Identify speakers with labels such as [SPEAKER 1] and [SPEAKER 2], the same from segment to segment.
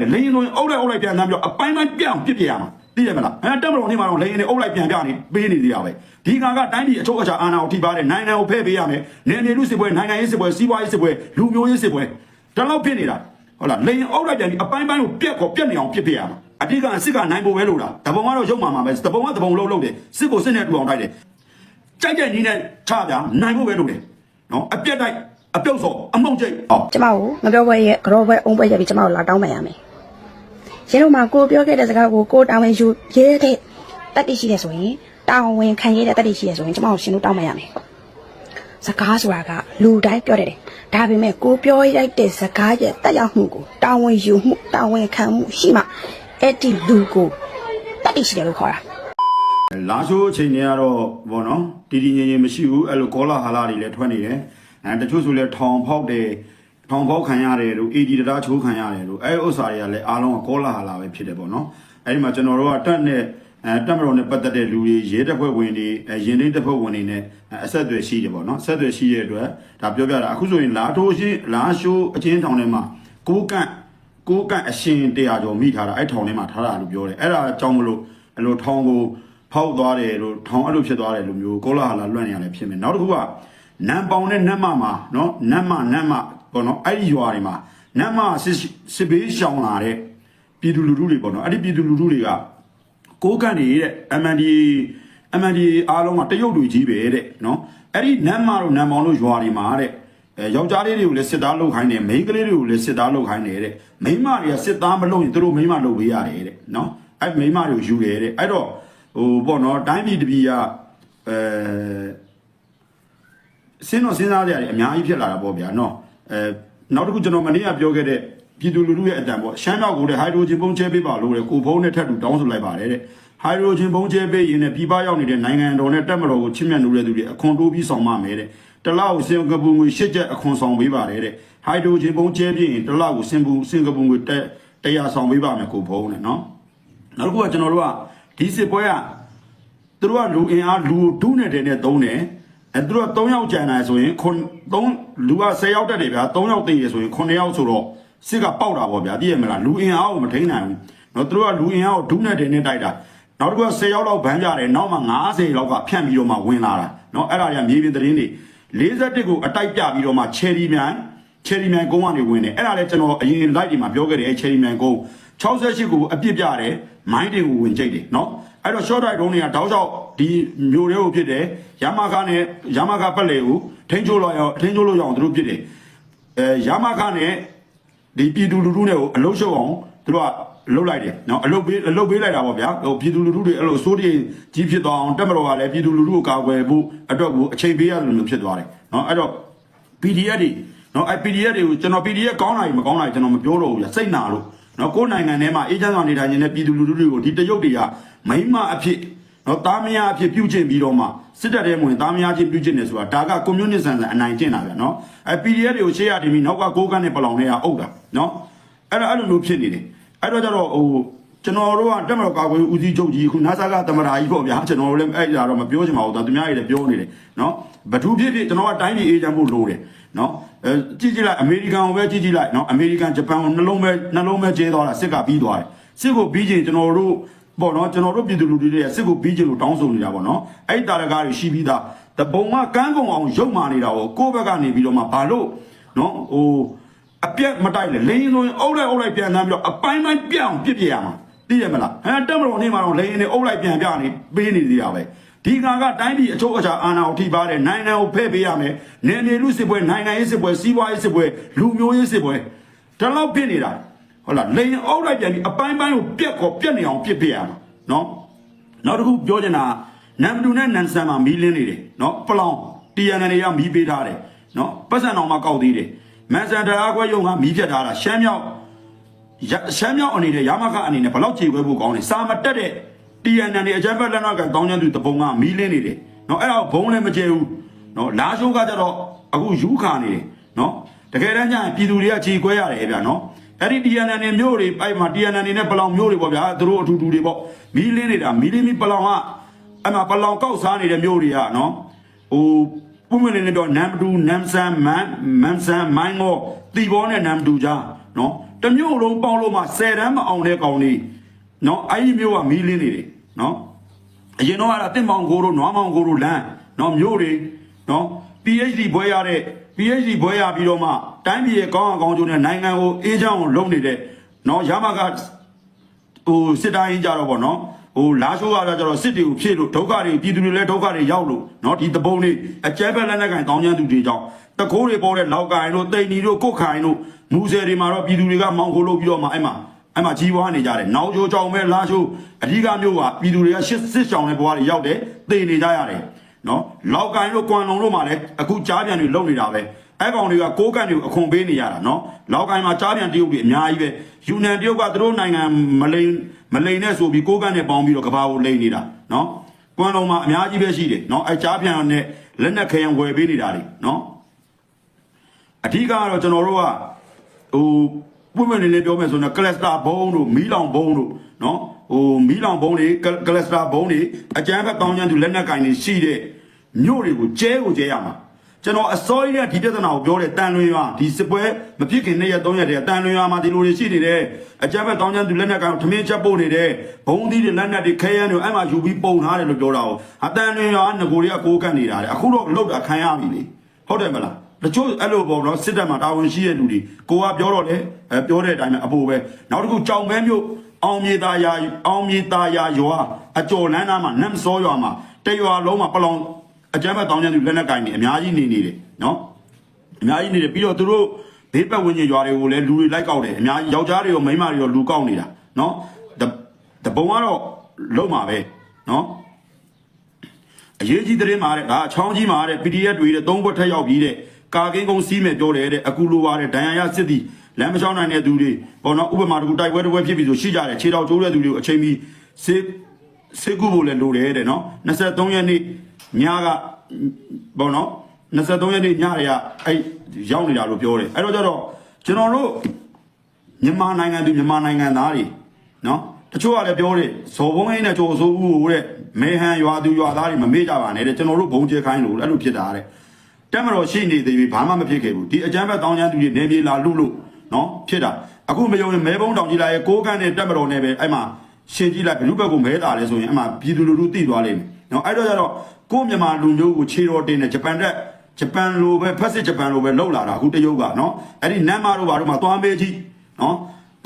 [SPEAKER 1] လေရင်ဆိုရင်အုပ်လိုက်အုပ်လိုက်ပြန်တမ်းပြီးတော့အပိုင်းပိုင်းပြအောင်ပြစ်ပြရမှာသိရမလားအဲတက်မတော်နေမှာတော့လေရင်နေအုပ်လိုက်ပြန်ပြနေပေးနေသေးရပဲဒီကံကတိုင်းပြည်အချုပ်အခြာအာဏာကိုထိပါတဲ့နိုင်ငံကိုဖဲ့ပေးရမယ်နေနေလူစစ်ပွဲနိုင်ငံရေးစစ်ပွဲစီးပွားရေးစစ်ပွဲလူမျိုးရေးစစ်ပွဲဒါတော့ဖြစ်နေတာဟုတ်လားလေရင်အုပ်လိုက်ပြန်ပြီးအပိုင်းပိုင်းကိုပြက်ကိုပြက်နေအောင်ပြစ်ပြရမှာအတိတ်ကအစစ်ကနိုင်ဖို့ပဲလို့လားတပုံကတော့ရုပ်မှမှာပဲတပုံကတပုံလုံးလုံးတယ်စစ်ကိုစစ်နဲ့တူအောင်တိုက်တယ်ကြိုက်တဲ့နည်းနဲ့ချပြနိုင်ဖို့ပဲလို့တယ်နော်အပြက်တိုက် အပြုတ်စော်အမုံကျိတ်ဟော
[SPEAKER 2] ကျမကိုမပြောဘဲရဲ့ကြောဘဲအုံးပွဲရပြီးကျမကိုလာတောင်းပန်ရမယ်ရဲတို့မှာကိုပြောခဲ့တဲ့စကားကိုကိုတာဝန်ယူရဲတဲ့တက်တိရှိတယ်ဆိုရင်တာဝန်ခံရတဲ့တက်တိရှိတယ်ဆိုရင်ကျမကိုရှင်လို့တောင်းပန်ရမယ်စကားဆိုတာကလူတိုင်းပြောတယ်တယ်ဒါပေမဲ့ကိုပြောရိုက်တဲ့စကားရဲ့တက်ရောက်မှုကိုတာဝန်ယူမှုတာဝန်ခံမှုရှိမှအဲ့ဒီလူကိုတက်တိရှိတယ်လို့ခေါ်တာ
[SPEAKER 1] လာရှိုးအချိန်တွေကတော့ဘောနော်တည်တည်ငြိမ်ငြိမ်မရှိဘူးအဲ့လိုကောလာဟာလာတွေလည်းထွက်နေတယ် အဲတချို့ဆိုလည်းထောင်ဖောက်တယ်ထောင်ဖောက်ခံရတယ်တို့ AD တရားချိုးခံရတယ်တို့အဲ့ဥစ္စာတွေကလည်းအားလုံးကကောလာဟာလာပဲဖြစ်တယ်ပေါ့နော်အဲ့ဒီမှာကျွန်တော်တို့ကတက်နဲ့အဲတက်မတော်နဲ့ပတ်သက်တဲ့လူတွေရဲတပ်ဖွဲ့ဝင်တွေအဲရင်သိမ်းတပ်ဖွဲ့ဝင်တွေနဲ့အဆက်အသွယ်ရှိတယ်ပေါ့နော်အဆက်အသွယ်ရှိတဲ့အတွက်ဒါပြောပြတာအခုဆိုရင်လာထိုးရှိလာရှိုးအချင်းထောင်ထဲမှာကိုးကန့်ကိုးကန့်အရှင်တရားကျော်မိထားတာအဲ့ထောင်ထဲမှာထားတာလို့ပြောတယ်အဲ့ဒါကြောင့်မလို့အဲ့လိုထောင်ကိုဖောက်သွားတယ်လို့ထောင်အဲ့လိုဖြစ်သွားတယ်လို့မျိုးကောလာဟာလာလွန့်နေရတယ်ဖြစ်မယ်နောက်တစ်ခုက နံပေါင်နဲ့နတ်မမှာနော်နတ်မနတ်မပေါ့နော်အဲ့ဒီရွာတွေမှာနတ်မစစ်စစ်ဘေးရှောင်လာတဲ့ပြည်သူလူထုတွေပေါ့နော်အဲ့ဒီပြည်သူလူထုတွေကကိုးကန်တွေတဲ့ MND MND အားလုံးကတရုတ်တွေကြီးပဲတဲ့နော်အဲ့ဒီနတ်မတို့နံပေါင်တို့ရွာတွေမှာတဲ့အဲယောက်ျားလေးတွေကိုလည်းစစ်သားလုပ်ခိုင်းတယ်မိန်းကလေးတွေကိုလည်းစစ်သားလုပ်ခိုင်းတယ်တဲ့မိန်းမတွေကစစ်သားမလုပ်ရင်သူတို့မိန်းမလုပ်ပေးရတယ်တဲ့နော်အဲ့မိန်းမတွေကိုယူတယ်တဲ့အဲ့တော့ဟိုပေါ့နော်တိုင်းပြည်တစ်ပြည်ကအဲ စဉ်းတော့စဉ်းစားကြရတယ်အများကြီးဖြစ်လာတာပေါ့ဗျာနော်အဲနောက်တစ်ခုကျွန်တော်မနေ့ကပြောခဲ့တဲ့ပြည်သူလူထုရဲ့အတန်ပေါ့ရှမ်းမြောက်ကိုတဲ့ဟိုက်ဒရိုဂျင်ပုံချဲပေးပါလို့တဲ့ကိုဖုံးနဲ့ထပ်တူတောင်းဆိုလိုက်ပါတယ်တဲ့ဟိုက်ဒရိုဂျင်ပုံချဲပေးရင်လည်းပြည်ပရောက်နေတဲ့နိုင်ငံတော်နဲ့တက်မတော်ကိုချစ်မြတ်နိုးတဲ့သူတွေအခွန်တိုးပြီးဆောင်မမယ်တဲ့တလောက်စင်ကာပူငွေ၈ချက်အခွန်ဆောင်ပေးပါတယ်တဲ့ဟိုက်ဒရိုဂျင်ပုံချဲပြရင်တလောက်ကိုစင်ပူစင်ကာပူငွေတက်တရားဆောင်ပေးပါမယ်ကိုဖုံးနဲ့နော်နောက်တစ်ခုကကျွန်တော်တို့ကဒီစစ်ပွဲကသူတို့ကလူအင်အားလူဒုနဲ့တဲ့နဲ့သုံးတယ် အဲသူတို့က3ယောက်ကြံတယ်ဆိုရင်ခွန်3လူက10ယောက်တက်တယ်ဗျာ3ယောက်တည်ရဆိုရင်9ယောက်ဆိုတော့စစ်ကပေါက်တာပေါ့ဗျာသိရမလားလူအင်အားကိုမထိန်နိုင်ဘူးเนาะသူတို့ကလူအင်အားကိုဒုနဲ့တဲ့နဲ့တိုက်တာနောက်တစ်ခုက10ယောက်လောက်ဗန်းကြတယ်နောက်မှ90လောက်ကဖြန့်ပြီးတော့မှဝင်လာတာเนาะအဲ့ဒါတွေကမြေပြင်သတင်းတွေ41ကိုအတိုက်ပြပြီးတော့မှချယ်ရီမြိုင်ချယ်ရီမြိုင်ကုန်းကနေဝင်တယ်အဲ့ဒါလည်းကျွန်တော်အရင် live ဒီမှာပြောခဲ့တယ်အဲချယ်ရီမြိုင်ကုန်း68ကိုအပြစ်ပြတယ်မိုင်းတွေကိုဝင်ကြိတ်တယ်เนาะ အဲ့တော့ short right တုံးတွေကတောက်လျှောက်ဒီမျိုးတွေကိုဖြစ်တယ်ရမခနဲ့ရမခပတ်လေကိုထိန်းချိုးလို့ရအောင်ထိန်းချိုးလို့ရအောင်သူတို့ဖြစ်တယ်အဲရမခနဲ့ဒီပြည်သူလူထုနဲ့ကိုအလုရှုပ်အောင်သူတို့ကလှုပ်လိုက်တယ်နော်အလုတ်ပေးအလုတ်ပေးလိုက်တာပေါ့ဗျာဟိုပြည်သူလူထုတွေအဲ့လိုစိုးတည်ကြီးဖြစ်သွားအောင်တက်မတော်ကလည်းပြည်သူလူထုကိုကာကွယ်ဖို့အတွက်ကိုအချိန်ပေးရတယ်လို့မျိုးဖြစ်သွားတယ်နော်အဲ့တော့ PDF တွေနော်အဲ့ PDF တွေကိုကျွန်တော် PDF ကောင်းတာကြီးမကောင်းတာကြီးကျွန်တော်မပြောတော့ဘူးဗျစိတ်နာလို့နော်ကိုယ်နိုင်ငံထဲမှာအေဂျင့်ဆောင်နေထိုင်နေတဲ့ပြည်သူလူထုတွေကိုဒီတရုတ်တွေက မိမအဖြစ်နော်တာမယာအဖြစ်ပြုကျင့်ပြီးတော့မှစစ်တပ်ထဲမှာဝင်တာမယာချင်းပြုကျင့်နေဆိုတာဒါကကွန်မြူနစ်ဆန်ဆန်အနိုင်ကျင့်တာဗျနော်အဲ့ PDF တွေကိုရှေ့ရတင်ပြီးနောက်ကကိုးကန်းနဲ့ပလောင်နဲ့ကအုပ်တာနော်အဲ့တော့အဲ့လိုမျိုးဖြစ်နေတယ်အဲ့တော့ကျတော့ဟိုကျွန်တော်တို့ကတက်မတော်ကာကွယ်ဦးစီးချုပ်ကြီးခု NASA ကသမရာကြီးပေါ့ဗျာကျွန်တော်တို့လည်းအဲ့ဒါတော့မပြောချင်ပါဘူးဒါသူများကြီးလည်းပြောနေတယ်နော်ဘသူဖြစ်ဖြစ်ကျွန်တော်ကတိုင်းပြည်အေဂျင့်ဖို့လိုတယ်နော်အဲကြည့်ကြည့်လိုက်အမေရိကန်ကိုပဲကြည့်ကြည့်လိုက်နော်အမေရိကန်ဂျပန်ကိုနှလုံးပဲနှလုံးပဲကျဲသွားတာစစ်ကပြီးသွားတယ်စစ်ကိုပြီးချင်းကျွန်တော်တို့ ပေါ့နော်ကျွန်တော်တို့ပြည်သူလူထုတွေကစစ်ကိုပြီးချင်းလို့တောင်းဆိုနေတာပေါ့နော်အဲ့ဒီတာရကားတွေရှိပြီးသားတပုံကကန်းကုံအောင်ရုပ်မာနေတာကိုကိုယ့်ဘက်ကနေပြီးတော့မှဘာလို့နော်ဟိုအပြက်မတိုက်လေလင်းရင်ဆိုရင်အုပ်လိုက်အုပ်လိုက်ပြန်တမ်းပြီးတော့အပိုင်းပိုင်းပြအောင်ပြစ်ပြရမှာသိရမလားအဲတက်မတော်နေမှာတော့လင်းရင်နဲ့အုပ်လိုက်ပြန်ပြနေပေးနေသေးတာပဲဒီကံကတိုင်းပြည်အချုပ်အခြာအာဏာကိုထိပါတဲ့နိုင်ငံကိုဖဲ့ပေးရမယ်နေနေလူစစ်ပွဲနိုင်ငံရေးစစ်ပွဲစီးပွားရေးစစ်ပွဲလူမျိုးရေးစစ်ပွဲဒါတော့ဖြစ်နေတာ ဟုတ်လားလိန်အုပ်လိုက်ပြန်ပြီးအပိုင်းပိုင်းကိုပြက်ကောပြက်နေအောင်ပြစ်ပြရမှာနော်နောက်တစ်ခုပြောချင်တာနမ်တူနဲ့နန်ဆန်မှာမီးလင်းနေတယ်နော်ပလောင်တီယန်နေရမီးပေးထားတယ်နော်ပတ်စံတော်မှာကောက်သေးတယ်မန်ဆန်တရားခွဲရုံကမီးဖြတ်ထားတာရှမ်းမြောက်ရရှမ်းမြောက်အနေနဲ့ရမခအနေနဲ့ဘလောက်ခြေခွဲဖို့ကောင်းလဲစာမတက်တဲ့ TNN တွေအကြမ်းဖက်လက်နက်ကတောင်းကျမ်းသူတပုံကမီးလင်းနေတယ်နော်အဲ့ဒါဘုံလည်းမကျဲဘူးနော်လာရှိုးကကြတော့အခုယူခါနေတယ်နော်တကယ်တမ်းကျရင်ပြည်သူတွေကခြေခွဲရတယ်ဗျာနော် အဲ့ဒီ TNN တွေမျိုးတွေအဲ့မှာ TNN တွေနဲ့ပလောင်မျိုးတွေပေါ့ဗျာသူတို့အတူတူတွေပေါ့မီးလင်းနေတာမီးလင်းပြီးပလောင်ကအဲ့မှာပလောင်ကောက်စားနေတဲ့မျိုးတွေကနော်ဟိုပုံမလေးနဲ့တော့နမ်တူနမ်ဆန်မန်မန်ဆန်မိုင်းကိုတီဘောနဲ့နမ်တူကြားနော်တစ်မျိုးလုံးပေါင်းလို့မှ10တန်းမအောင်တဲ့ကောင်လေးနော်အဲ့ဒီမျိုးကမီးလင်းနေတယ်နော်အရင်တော့အဲ့ဒါတစ်မောင်ကိုတို့နွားမောင်ကိုတို့လမ်းနော်မျိုးတွေနော် PhD ဘွဲရတဲ့ PhD ဘွဲရပြီးတော့မှ တိုင်းပြည်ရဲ့ကောင်းအောင်ကောင်းကျိုးနဲ့နိုင်ငံကိုအေးချမ်းအောင်လုပ်နေတဲ့နော်ရမကဟိုစစ်တိုင်းကြတော့ဗောနော်ဟိုလာရှိုးကတော့ကျတော့စစ်တွေကိုဖြည့်လို့ဒုက္ခတွေပြည်သူတွေလည်းဒုက္ခတွေရောက်လို့နော်ဒီတပုံလေးအကျဲဘက်လက်နက်ကင်တောင်းကျမ်းသူတွေကြောင့်တကိုးတွေပေါ်တဲ့လောက်ကိုင်တို့တိန်နီတို့ကုတ်ခိုင်တို့မူဆယ်တွေမှာတော့ပြည်သူတွေကမောင်ခိုးလို့ပြီးတော့မှအဲ့မှာအဲ့မှာကြီးပွားနေကြတယ်နောက်ချိုးကြောင်ပဲလာရှိုးအဓိကမျိုးကပြည်သူတွေကရှစ်စစ်ဆောင်တဲ့ဘဝတွေရောက်တယ်တိန်နေကြရတယ်နော်လောက်ကိုင်တို့ကွမ်လုံတို့မှာလည်းအခုကြားပြန်တွေလုံနေတာပဲ အဲ့ကောင်တွေကကိုးကန်တွေကိုအခွန်ပေးနေရတာနော်လောက်ကိုင်မှာကြားပြန်တရုတ်တွေအများကြီးပဲယူနန်တရုတ်ကသူတို့နိုင်ငံမလိန်မလိန်နဲ့ဆိုပြီးကိုးကန်နဲ့ပေါင်းပြီးတော့ကဘာကိုလိန်နေတာနော်ကွမ်လုံမှာအများကြီးပဲရှိတယ်နော်အဲ့ကြားပြန်နဲ့လက်နက်ခဲယံဝယ်ပေးနေတာတွေနော်အဓိကကတော့ကျွန်တော်တို့ကဟိုပွင့်ပွင့်လေးလေးပြောမယ်ဆိုတော့ကလစတာဘုံတို့မီးလောင်ဘုံတို့နော်ဟိုမီးလောင်ဘုံတွေကလစတာဘုံတွေအကျန်းဖက်တောင်းကျန်းသူလက်နက်ကင်တွေရှိတဲ့မြို့တွေကိုကျဲကိုကျဲရမှာ ကျွန်တော်အစိုးရဒီပြဿနာကိုပြောတယ်တန်လွင်ရွာဒီစစ်ပွဲမဖြစ်ခင်နေ့ရက်3ရက်တည်းတန်လွင်ရွာမှာဒီလိုတွေရှိနေတယ်အကြမ်းဖက်တောင်းကျန်းသူလက်နက်ကင်ထမင်းချက်ပို့နေတယ်ဘုံသီးတွေလက်နက်တွေခဲယမ်းတွေအဲ့မှာယူပြီးပုံထားတယ်လို့ပြောတာကိုအတန်လွင်ရွာငကိုတွေကကိုးကန့်နေတာလေအခုတော့လောက်တာခံရပြီလေဟုတ်တယ်မလားတချို့အဲ့လိုပေါ့နော်စစ်တပ်မှာတာဝန်ရှိတဲ့လူတွေကိုကပြောတော့လေအဲပြောတဲ့အတိုင်းပဲအပိုပဲနောက်တစ်ခုကြောင်မဲမျိုးအောင်မြေသားယာအောင်မြေသားယာရွာအကျော်လန်းသားမှာနမ်စောရွာမှာတရွာလုံးမှာပလောင် အကြမ်းဖက်တောင်းကျမ်းသူလက်နက်ကင်နေအများကြီးနေနေတယ်နော်အများကြီးနေတယ်ပြီးတော့သူတို့ဘေးပတ်ဝန်းကျင်ရွာတွေကိုလည်းလူတွေလိုက်ကောက်တယ်အများကြီးယောက်ျားတွေရောမိန်းမတွေရောလူကောက်နေတာနော်တတပုံကတော့လုံးမှာပဲနော်အရေးကြီးသတင်းမှာတဲ့ဒါအချောင်းကြီးမှာတဲ့ PDF တွေတဲ့သုံးဘွက်ထက်ရောက်ပြီးတဲ့ကာကင်းကုန်းစီးမယ်ပြောတယ်တဲ့အခုလိုပါတဲ့ဒဏ်ရာရစစ်သည်လမ်းမလျှောက်နိုင်တဲ့သူတွေပေါ့နော်ဥပမာတကူတိုက်ပွဲတစ်ပွဲဖြစ်ပြီဆိုရှိကြတယ်ခြေတော်ကျိုးတဲ့သူတွေကိုအချိန်မီစေစေကူဖို့လည်းလိုတယ်တဲ့နော်23ရက်နေ့ ညကပေါ့နော်23ရက်နေ့ညတွေကအဲ့ရောက်နေတာလို့ပြောတယ်အဲ့တော့ကျတော့ကျွန်တော်တို့မြန်မာနိုင်ငံသူမြန်မာနိုင်ငံသားတွေနော်တချို့ကလည်းပြောတယ်ဇော်ဘုံအိနဲ့ကြိုဆိုဦးကိုတဲ့မေဟန်ရွာသူရွာသားတွေမမေ့ကြပါနဲ့တဲ့ကျွန်တော်တို့ဘုံကျဲခိုင်းလို့အဲ့လိုဖြစ်တာတဲ့တက်မတော်ရှိနေသေးပြီဘာမှမဖြစ်ခဲ့ဘူးဒီအကြမ်းဖက်တောင်းချမ်းသူတွေနေပြေလာလူလို့နော်ဖြစ်တာအခုမယုံရင်မဲဘုံတောင်ကြီးလာရဲ့ကိုးကန်းနဲ့တက်မတော်နဲ့ပဲအဲ့မှာရှင်းကြည့်လိုက်ဘလူဘက်ကိုမဲတာလဲဆိုရင်အဲ့မှာပြည်သူလူထုသိသွားလိမ့်မယ်နော်အဲ့တော့ကျတော့ ကိုယ့်မြန်မာလူမျိုးကိုခြေတော်တင်တဲ့ဂျပန်တက်ဂျပန်လိုပဲဖက်စစ်ဂျပန်လိုပဲလှုပ်လာတာအခုတရုတ်ကနော်အဲ့ဒီနမ်မာတို့ဘာတို့မှသွားမေးကြည့်နော်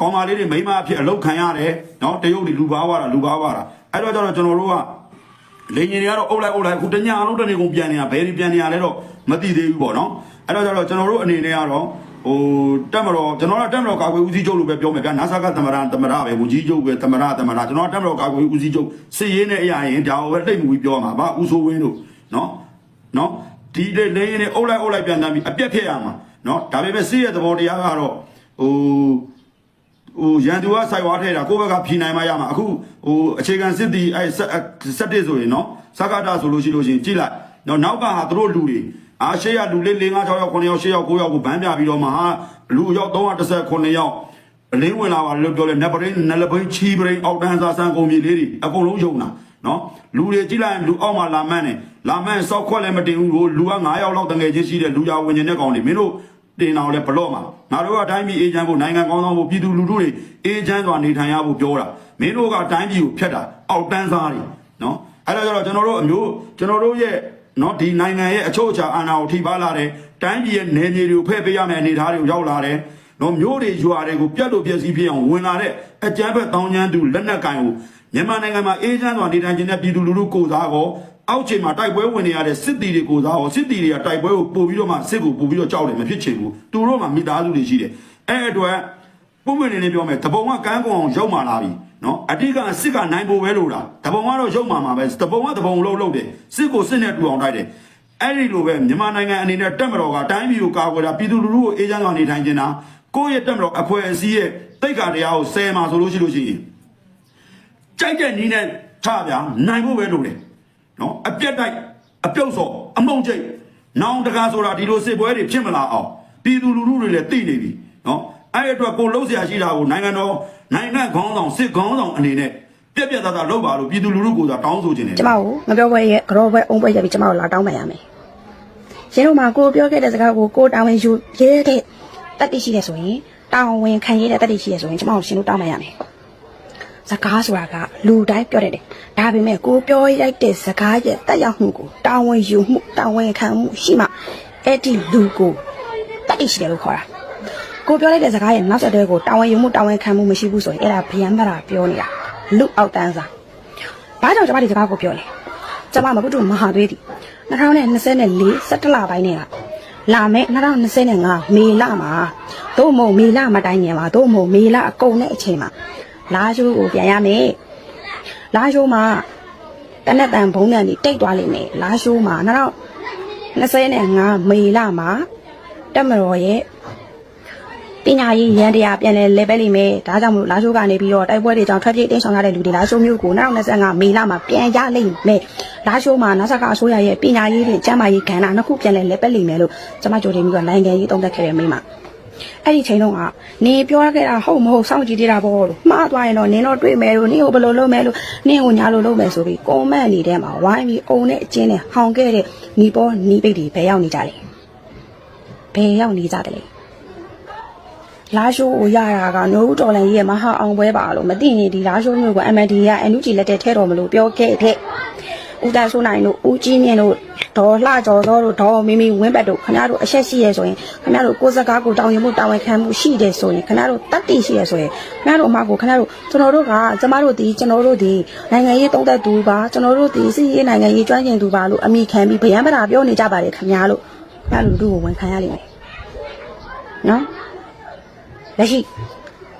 [SPEAKER 1] ကောင်မလေးတွေမိန်းမအဖြစ်အလောက်ခံရတယ်နော်တရုတ်တွေလူပါသွားတာလူပါသွားတာအဲ့တော့ကျတော့ကျွန်တော်တို့ကလိန်ကြီးတွေကတော့အုပ်လိုက်အုပ်လိုက်အခုတညအလုံးတနေကုန်ပြန်နေရဘယ်ဒီပြန်နေရလဲတော့မသိသေးဘူးပေါ့နော်အဲ့တော့ကျတော့ကျွန်တော်တို့အနေနဲ့ကတော့ ဟိုတက်မတော်ကျွန်တော်ကတက်မတော်ကာကွယ်ဦးစီးချုပ်လို့ပဲပြောမယ်ဗျာနာဆာကသမရသမရပဲဦးကြီးချုပ်ပဲသမရသမရကျွန်တော်ကတက်မတော်ကာကွယ်ဦးစီးချုပ်စစ်ရေးနဲ့အရာရင်ဒါကိုပဲတိတ်မှုပြီးပြောမှာဗာဦးစိုးဝင်းတို့နော်နော်ဒီလေလိန်ကြီးတွေအုပ်လိုက်အုပ်လိုက်ပြန်တမ်းပြီးအပြက်ဖြစ်ရမှာနော်ဒါပေမဲ့စစ်ရဲ့သဘောတရားကတော့ဟိုဟိုရန်သူကစိုက်ဝါထဲတာကိုယ့်ဘက်ကဖြီနိုင်မှရမှာအခုဟိုအခြေခံစစ်တီအဲစက်တစ်ဆိုရင်နော်စကားတာဆိုလို့ရှိလို့ရှိရင်ကြည့်လိုက်နော်နောက်ကဟာသူတို့လူတွေ အားရှေ့ရလူလေး၄၅6ယောက်9ယောက်10ယောက်9ယောက်ကိုဗန်းပြပြီးတော့မှဟာလူရောက်319ယောက်အလင်းဝင်လာပါလို့ပြောလဲနက်ပရင်းနက်လပိန်းချီပရင်းအောက်တန်းစားဆန်းကုန်မြေလေးတွေအကုန်လုံးယုံတာနော်လူတွေကြည့်လိုက်ရင်လူအောက်မှာလာမန်းနေလာမန်းစောက်ခွက်လည်းမတင်ဘူးလူက9ယောက်လောက်တငယ်ချင်းရှိတဲ့လူကြဝင်နေတဲ့ကောင်တွေမင်းတို့တင်အောင်လဲဘလော့မှာငါတို့ကတိုင်းပြည်အေဂျင့်ဖို့နိုင်ငံကောင်းဆောင်ဖို့ပြည်သူလူထုတွေအေဂျင့်စွာနေထိုင်ရဖို့ပြောတာမင်းတို့ကတိုင်းပြည်ကိုဖျက်တာအောက်တန်းစားတွေနော်အဲ့တော့ကျတော့ကျွန်တော်တို့အမျိုးကျွန်တော်တို့ရဲ့ နော်ဒီနိုင်ငံရဲ့အချုပ်အခြာအာဏာကိုထိပါလာတယ်တိုင်းပြည်ရဲ့နယ်မြေတွေကိုဖဲ့ပေးရမယ့်အနေအထားတွေကိုရောက်လာတယ်နော်မျိုးတွေရွာတွေကိုပြတ်လို့ပြည့်စည်ဖြစ်အောင်ဝင်လာတဲ့အကြမ်းဖက်တောင်းကျမ်းသူလက်နက်ကင်ကိုမြန်မာနိုင်ငံမှာအေဂျင့်စွာနေထိုင်ခြင်းနဲ့ပြည်သူလူထုကိုစားကောအောက်ခြေမှာတိုက်ပွဲဝင်နေရတဲ့စစ်တီတွေကိုစားရောစစ်တီတွေကတိုက်ပွဲကိုပို့ပြီးတော့မှစစ်ကိုပို့ပြီးတော့ကြောက်တယ်မဖြစ်ချင်ဘူးသူတို့မှမိသားစုတွေရှိတယ်အဲ့အတွက် ပုံမှန်နေနေပြောမယ်တပုံကကန်းကုန်အောင်ရုပ်မာလာပြီနော်အတိကအစစ်ကနိုင်ဖို့ပဲလို့လားတပုံကတော့ရုပ်မာမှာပဲတပုံကတပုံလုံးလုံးတယ်စစ်ကိုစစ်နဲ့တူအောင်တိုက်တယ်အဲ့ဒီလိုပဲမြန်မာနိုင်ငံအနေနဲ့တက်မတော်ကတိုင်းပြည်ကိုကာကွယ်တာပြည်သူလူထုကိုအေးချမ်းစွာနေထိုင်ခြင်းတာကိုယ့်ရဲ့တက်မတော်အဖွဲ့အစည်းရဲ့တိတ်ကတရားကိုဆယ်မှာဆိုလို့ရှိလို့ရှိရင်ကြိုက်တဲ့နည်းနဲ့ထဗျာနိုင်ဖို့ပဲလိုတယ်နော်အပြက်တိုက်အပြုတ်စော်အမုံကျိတ်နောင်တကာဆိုတာဒီလိုစစ်ပွဲတွေဖြစ်မလာအောင်ပြည်သူလူထုတွေလည်းသိနေပြီနော် အဲ့အတွက်ကိုလှုပ်ရှားရှိတာကိုနိုင်ငံတော်နိုင်ငံခေါင်းဆောင်စစ်ခေါင်းဆောင်အနေနဲ့ပြက်ပြက်သားသားလှုပ်ပါလို့ပြည်သူလူထုကိုသာတောင်းဆိုခြင်းနဲ့
[SPEAKER 2] ကျမကိုမပြောပွဲရဲ့ကြောပွဲအုံးပွဲရပြီးကျမကိုလာတောင်းပန်ရမယ်ရင်းတို့မှာကိုပြောခဲ့တဲ့စကားကိုကိုတာဝန်ယူရဲတဲ့တတ်သိရှိတယ်ဆိုရင်တာဝန်ခံရတဲ့တတ်သိရှိရဆိုရင်ကျမတို့ရှင်တို့တောင်းပန်ရမယ်စကားဆိုတာကလူတိုင်းပြောတတ်တယ်။ဒါပေမဲ့ကိုပြောရိုက်တဲ့စကားရဲ့တက်ရောက်မှုကိုတာဝန်ယူမှုတာဝန်ခံမှုရှိမှအဲ့ဒီလူကိုတတ်သိရှိတယ်လို့ခေါ်တာ။ ကိုပြောလိုက်တဲ့စကားရဲ့နောက်ဆက်တွဲကိုတောင်းဝင်ယူမှုတောင်းဝင်ခံမှုမရှိဘူးဆိုရင်အဲ့ဒါဗျံမတာပြောနေတာလူအောက်တန်းစားဘာကြောင့်ကျမဒီစကားကိုပြောလဲကျမမကုတ်တူမဟာသွေးသည်2024 17လပိုင်းနဲ့ကလာမယ့်2025မေလမှာသို့မဟုတ်မေလမတိုင်ခင်မှာသို့မဟုတ်မေလအကုန်တဲ့အချိန်မှာလာရှိုးကိုပြန်ရမယ်လာရှိုးမှာတနက်တန်ဘုံနဲ့တိတ်သွားလိမ့်မယ်လာရှိုးမှာ2025မေလမှာတက်မတော်ရဲ့ ပညာရေးရန်တရားပြန်လဲလဲပဲလိမ့်မယ်ဒါကြောင့်မလို့လာရှိုးကနေပြီးတော့တိုက်ပွဲတွေကြောင့်ထွက်ပြေးတင်းဆောင်ရတဲ့လူတွေလာရှိုးမျိုးကို2025မေလမှာပြန်ရလိမ့်မယ်လာရှိုးမှာနာဆကာအစိုးရရဲ့ပညာရေးတွေကျန်းမာရေးကဏ္ဍနှစ်ခုပြန်လဲလဲပဲလိမ့်မယ်လို့ကျွန်မကြိုတင်ပြီးတော့နိုင်ငံရေးတုံးသက်ခဲ့တဲ့မိမအဲ့ဒီချိန်တုန်းကနေပြောရခဲ့တာဟုတ်မဟုတ်စောင့်ကြည့်သေးတာပေါ့လို့မှားသွားရင်တော့နင်းတော့တွေ့မယ်လို့နင်းကိုဘယ်လိုလုပ်မယ်လို့နင်းကိုညာလိုလုပ်မယ်ဆိုပြီးကွန်မန့်နေတဲ့မှာဝိုင်းပြီးအုံနဲ့အချင်းနဲ့ဟောင်ခဲ့တဲ့ညီပေါ်ညီပိတ်တွေဘယ်ရောက်နေကြလဲဘယ်ရောက်နေကြတယ်လဲ လာရှိုးကိုရတာကနိုးတော်လန်ကြီးရဲ့မဟာအောင်ပွဲပါလို့မသိရင်ဒီလာရှိုးမျိုးက MND က NUG လက်ထဲထဲတော်မလို့ပြောခဲ့တဲ့ဦးသားဆိုးနိုင်တို့ဦးကြီးမြင့်တို့ဒေါ်လှကျော်သောတို့ဒေါ်မီမီဝင်းပတ်တို့ခင်ဗျားတို့အဆက်ရှိရဲဆိုရင်ခင်ဗျားတို့ကိုယ်စကားကိုတောင်းရင်မှုတာဝန်ခံမှုရှိတယ်ဆိုရင်ခင်ဗျားတို့တတ်သိရှိရဲဆိုရင်ခင်ဗျားတို့အမကိုခင်ဗျားတို့ကျွန်တော်တို့ကကျမတို့ဒီကျွန်တော်တို့ဒီနိုင်ငံရေးတုံးသက်သူပါကျွန်တော်တို့ဒီစီးရေးနိုင်ငံရေးကျွမ်းကျင်သူပါလို့အမိခံပြီးဗျံပတာပြောနေကြပါတယ်ခင်ဗျားလို့ခင်ဗျားတို့လူကိုဝန်ခံရလိမ့်မယ်နော် လက်ရှိ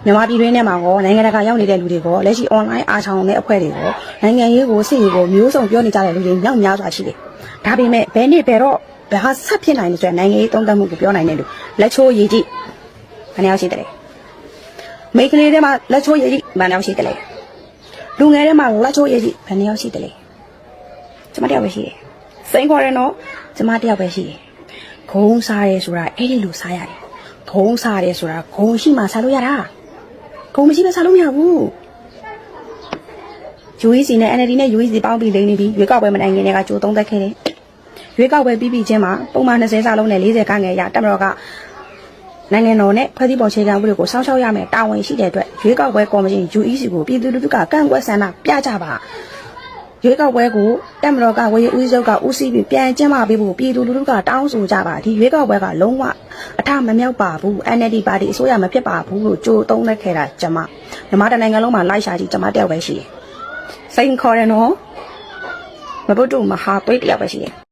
[SPEAKER 2] မြန်မာပြည်တွင်းထဲမှာကောနိုင်ငံတကာရောက်နေတဲ့လူတွေကောလက်ရှိ online အားချောင်းတဲ့အဖွဲ့တွေကောနိုင်ငံရေးကိုစိတ်ကိုမျိုးစုံပြောနေကြတဲ့လူတွေမြောက်များစွာရှိတယ်။ဒါပေမဲ့ဘယ်နေ့ဘယ်တော့ဘာဆက်ဖြစ်နိုင်လဲဆိုရင်နိုင်ငံရေးသုံးသပ်မှုကိုပြောနိုင်တယ်လို့လက်ချိုးရည်ကြည့်ဘယ်နှယောက်ရှိတယ်လဲ။မိန်းကလေးတွေမှာလက်ချိုးရည်ကြည့်ဘယ်နှယောက်ရှိတယ်လဲ။လူငယ်တွေမှာလက်ချိုးရည်ကြည့်ဘယ်နှယောက်ရှိတယ်လဲ။ကျမတယောက်ပဲရှိတယ်။စိန်ခေါ်တယ်နော်ကျမတယောက်ပဲရှိတယ်။ခုံးစားရဲဆိုတာအဲ့ဒီလိုစားရတယ်။ ဂုံးစားတယ်ဆိုတာဂုံရှိမှစားလို့ရတာဂုံမရှိပဲစားလို့မရဘူး UEC နဲ့ NLD နဲ့ UEC ပေါင်းပြီးလိမ့်နေပြီရွေးကောက်ပွဲမနိုင်ခင်တည်းကကြိုးသုံးသက်ခဲ့တယ်ရွေးကောက်ပွဲပြီးပြီးချင်းမှာပုံမှန်20စာလုံးနဲ့40ခန်းငယ်ရတက်မတော်ကနိုင်ငံတော်နဲ့ဖွဲ့စည်းပုံအခြေခံဥပဒေကိုစောင့်ရှောက်ရမယ်တာဝန်ရှိတဲ့အတွက်ရွေးကောက်ပွဲကော်မရှင် UEC ကိုပြည်သူလူထုကကန့်ကွက်ဆန္ဒပြကြပါ ရွေးကောက်ပွဲကိုတက်မတော်ကဝေဦးစုပ်ကဦးစီးပြီးပြန်ကျင်းပပေးဖို့ပြည်သူလူထုကတောင်းဆိုကြပါဒီရွေးကောက်ပွဲကလုံးဝအထမမြောက်ပါဘူး NLD ပါတီအစိုးရမဖြစ်ပါဘူးလို့ကြိုးသုံးသက်ခဲ့တာကျမမြန်မာတိုင်းနိုင်ငံလုံးမှာလိုက်ရှာကြည့်ကျမတယောက်ပဲရှိတယ်စိန်ခေါ်တယ်နော်မဘုတ်တူမဟာသွေးတယောက်ပဲရှိတယ်